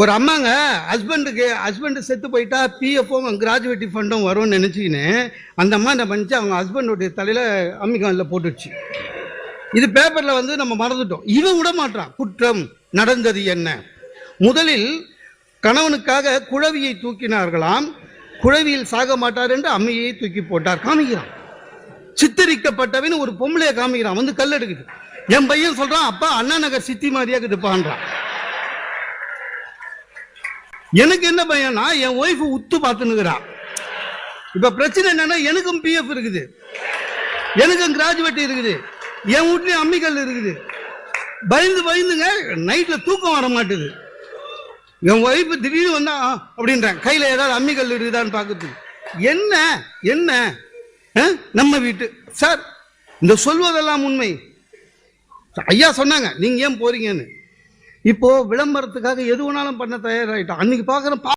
ஒரு அம்மாங்க ஹஸ்பண்டுக்கு ஹஸ்பண்டு செத்து போயிட்டா பிஎஃப்பும் கிராஜுவேட்டி ஃபண்டும் வரும்னு நினச்சிக்கின்னு அந்த அம்மா என்ன பண்ணிச்சு அவங்க ஹஸ்பண்டுடைய தலையில் அம்மிக்கானில் போட்டுடுச்சு. இது பேப்பரில் வந்து நம்ம மறந்துட்டோம். இவன் விட மாட்டான் குற்றம் நடந்தது என்ன? முதலில் கணவனுக்காக குழவியை தூக்கினார்களாம். குழவியில் சாக மாட்டார் என்று அம்மையை தூக்கி போட்டார். காமிக்கிறான். சித்தரிக்கப்பட்டவன் ஒரு பொம்பளையை காமிக்கிறான். வந்து கல் எடுக்குது. என் பையன் சொல்கிறான் அப்பா அண்ணா நகர் சித்தி மாதிரியாக இருக்குதுப்பான்றான். எனக்கு என்ன பையனா என் ஒய்ஃப் உத்து பார்த்துன்னுக்குறான். இப்ப பிரச்சனை என்னன்னா எனக்கும் பிஎஃப் இருக்குது. எனக்கும் கிராஜுவேட் இருக்குது. என் வீட்லயும் அம்மிக்கல் இருக்குது. பயந்து பயந்துங்க நைட்ல தூக்கம் வர மாட்டுது. என் ஒய்ஃப் திடீர்னு வந்தா "ஆ" அப்படின்றேன். கையில ஏதாவது அம்மிக்கல் இருக்குதான்னு பாக்குது என்ன? என்ன? ஆ? நம்ம வீட்டு. சார் இந்த சொல்வதெல்லாம் உண்மை. ஐயா சொன்னாங்க நீங்க ஏன் போறீங்கன்னு? இப்போ விளம்பரத்துக்காக எது வேணாலும் பண்ண தயாராயிட்டோம் அன்னைக்கு பார்க்குற